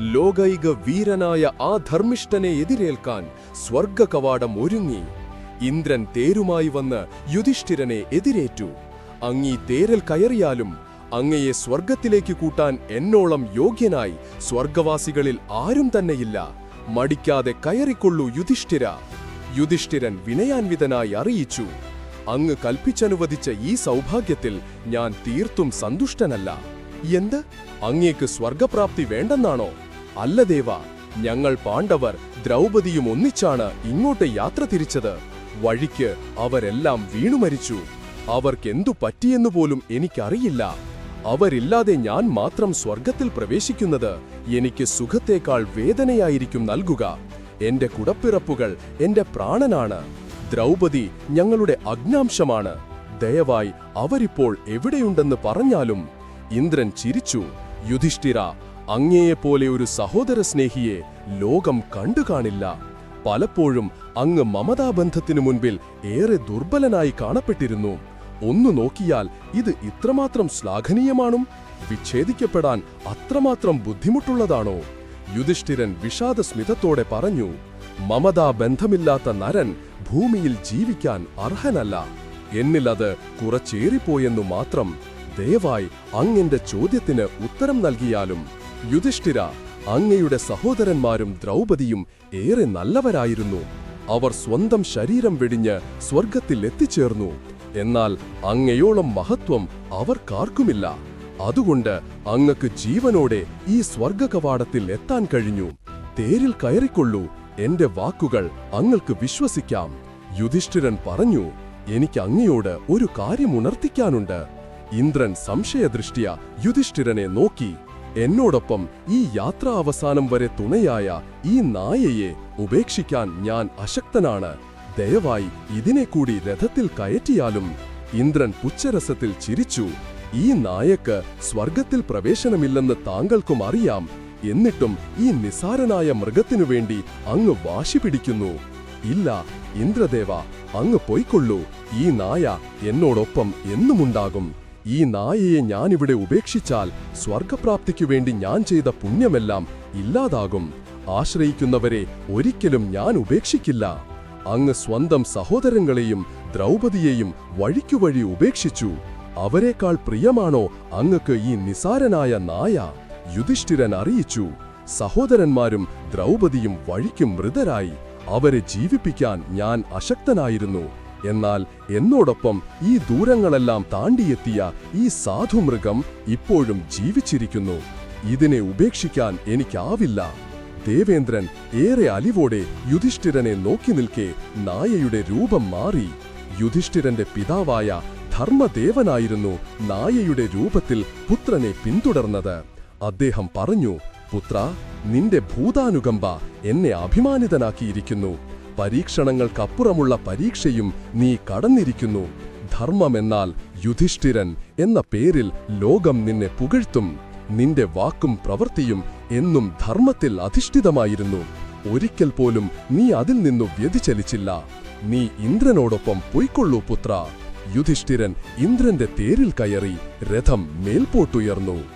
ലോകൈക വീരനായ ആ ധർമ്മിഷ്ഠനെ എതിരേൽക്കാൻ സ്വർഗകവാടം ഒരുങ്ങി. ഇന്ദ്രൻ തേരുമായി വന്ന് യുധിഷ്ഠിരനെ എതിരേറ്റു. അങ്ങീ തേരൽ കയറിയാലും അങ്ങയെ സ്വർഗത്തിലേക്ക് കൂട്ടാൻ എന്നോളം യോഗ്യനായി സ്വർഗവാസികളിൽ ആരും തന്നെയില്ല. മടിക്കാതെ കയറിക്കൊള്ളൂ യുധിഷ്ഠിര. യുധിഷ്ഠിരൻ വിനയാൻവിതനായി അറിയിച്ചു. അങ്ങ് കൽപ്പിച്ചനുവദിച്ച ഈ സൗഭാഗ്യത്തിൽ ഞാൻ തീർത്തും സന്തുഷ്ടനല്ല. എന്ത്? അങ്ങേക്ക് സ്വർഗപ്രാപ്തി വേണ്ടെന്നാണോ? അല്ല ദേവ ഞങ്ങൾ പാണ്ഡവർ ദ്രൗപദിയും ഒന്നിച്ചാണ് ഇങ്ങോട്ട് യാത്ര തിരിച്ചത്. വഴിക്ക് അവരെല്ലാം വീണുമരിച്ചു അവർക്കെന്തു പറ്റിയെന്നു പോലും എനിക്കറിയില്ല. അവരില്ലാതെ ഞാൻ മാത്രം സ്വർഗത്തിൽ പ്രവേശിക്കുന്നത് എനിക്ക് സുഖത്തേക്കാൾ വേദനയായിരിക്കും നൽകുക. എന്റെ കുടപ്പിറപ്പുകൾ എന്റെ പ്രാണനാണ്. ദ്രൗപദി ഞങ്ങളുടെ അഗ്നാംശമാണ്. ദയവായി അവരിപ്പോൾ എവിടെയുണ്ടെന്ന് പറഞ്ഞാലും ഇന്ദ്രൻ ചിരിച്ചു. യുധിഷ്ഠിര അങ്ങയെപ്പോലെ ഒരു സഹോദര സ്നേഹിയെ ലോകം കണ്ടുകാണില്ല. പലപ്പോഴും അങ്ങ് മമതാബന്ധത്തിനു മുൻപിൽ ഏറെ ദുർബലനായി കാണപ്പെട്ടിരുന്നു. ഒന്നു നോക്കിയാൽ ഇത് ഇത്രമാത്രം ശ്ലാഘനീയമാണും വിച്ഛേദിക്കപ്പെടാൻ അത്രമാത്രം ബുദ്ധിമുട്ടുള്ളതാണോ? യുധിഷ്ഠിരൻ വിഷാദസ്മിതത്തോടെ പറഞ്ഞു മമതാ ബന്ധമില്ലാത്ത നരൻ ഭൂമിയിൽ ജീവിക്കാൻ അർഹനല്ല. എന്നിലത് കുറച്ചേറിപ്പോയെന്നു മാത്രം ദയവായി അങ്ങന്റെ ചോദ്യത്തിന് ഉത്തരം നൽകിയാലും യുധിഷ്ഠിര അങ്ങയുടെ സഹോദരന്മാരും ദ്രൗപദിയും ഏറെ നല്ലവരായിരുന്നു. അവർ സ്വന്തം ശരീരം വെടിഞ്ഞ് സ്വർഗത്തിൽ എത്തിച്ചേർന്നു. എന്നാൽ അങ്ങയോളം മഹത്വം അവർക്കാർക്കുമില്ല. അതുകൊണ്ട് അങ്ങക്ക് ജീവനോടെ ഈ സ്വർഗകവാടത്തിൽ എത്താൻ കഴിഞ്ഞു. തേരിൽ കയറിക്കൊള്ളൂ. എന്റെ വാക്കുകൾ അങ്ങൾക്ക് വിശ്വസിക്കാം. യുധിഷ്ഠിരൻ പറഞ്ഞു എനിക്ക് അങ്ങയോട് ഒരു കാര്യം ഉണർത്തിക്കാനുണ്ട്. ഇന്ദ്രൻ സംശയദൃഷ്ടിയ യുധിഷ്ഠിരനെ നോക്കി. എന്നോടൊപ്പം ഈ യാത്ര അവസാനം വരെ തുണയായ ഈ നായയെ ഉപേക്ഷിക്കാൻ ഞാൻ അശക്തനാണ്. ദയവായി ഇതിനെ കൂടി രഥത്തിൽ കയറ്റിയാലും ഇന്ദ്രൻ പുച്ഛരസത്തിൽ ചിരിച്ചു. ഈ നായക്ക് സ്വർഗത്തിൽ പ്രവേശനമില്ലെന്ന് താങ്കൾക്കും അറിയാം. എന്നിട്ടും ഈ നിസാരനായ മൃഗത്തിനു വേണ്ടി അങ്ങ് വാശി പിടിക്കുന്നു. ഇല്ല ഇന്ദ്രദേവ അങ്ങ് പൊയ്ക്കൊള്ളൂ. ഈ നായ എന്നോടൊപ്പം എന്നുമുണ്ടാകും. ഈ നായയെ ഞാനിവിടെ ഉപേക്ഷിച്ചാൽ സ്വർഗപ്രാപ്തിക്കു വേണ്ടി ഞാൻ ചെയ്ത പുണ്യമെല്ലാം ഇല്ലാതാകും. ആശ്രയിക്കുന്നവരെ ഒരിക്കലും ഞാൻ ഉപേക്ഷിക്കില്ല. അങ്ങ് സ്വന്തം സഹോദരങ്ങളെയും ദ്രൗപദിയെയും വഴിക്കുവഴി ഉപേക്ഷിച്ചു. അവരെക്കാൾ പ്രിയമാണോ അങ്ങക്ക് ഈ നിസാരനായ നായ? യുധിഷ്ഠിരൻ അറിയിച്ചു. സഹോദരന്മാരും ദ്രൗപദിയും വഴിക്കും മൃതരായി. അവരെ ജീവിപ്പിക്കാൻ ഞാൻ അശക്തനായിരുന്നു. എന്നാൽ എന്നോടൊപ്പം ഈ ദൂരങ്ങളെല്ലാം താണ്ടിയെത്തിയ ഈ സാധുമൃഗം ഇപ്പോഴും ജീവിച്ചിരിക്കുന്നു. ഇതിനെ ഉപേക്ഷിക്കാൻ എനിക്കാവില്ല. ദേവേന്ദ്രൻ ഏറെ അലിവോടെ യുധിഷ്ഠിരനെ നോക്കി നിൽക്കെ നായയുടെ രൂപം മാറി. യുധിഷ്ഠിരന്റെ പിതാവായ ധർമ്മദേവനായിരുന്നു നായയുടെ രൂപത്തിൽ പുത്രനെ പിന്തുടർന്നത്. അദ്ദേഹം പറഞ്ഞു പുത്ര നിന്റെ ഭൂതാനുകമ്പ എന്നെ അഭിമാനിതനാക്കിയിരിക്കുന്നു. പരീക്ഷണങ്ങൾക്കപ്പുറമുള്ള പരീക്ഷയും നീ കടന്നിരിക്കുന്നു. ധർമ്മമെന്നാൽ യുധിഷ്ഠിരൻ എന്ന പേരിൽ ലോകം നിന്നെ പുകഴ്ത്തും. നിന്റെ വാക്കും പ്രവൃത്തിയും എന്നും ധർമ്മത്തിൽ അധിഷ്ഠിതമായിരുന്നു. ഒരിക്കൽ പോലും നീ അതിൽ നിന്നു വ്യതിചലിച്ചില്ല. നീ ഇന്ദ്രനോടൊപ്പം പൊയ്ക്കൊള്ളൂ പുത്ര. യുധിഷ്ഠിരൻ ഇന്ദ്രന്റെ തേരിൽ കയറി രഥം മേൽപോട്ടുയർന്നു.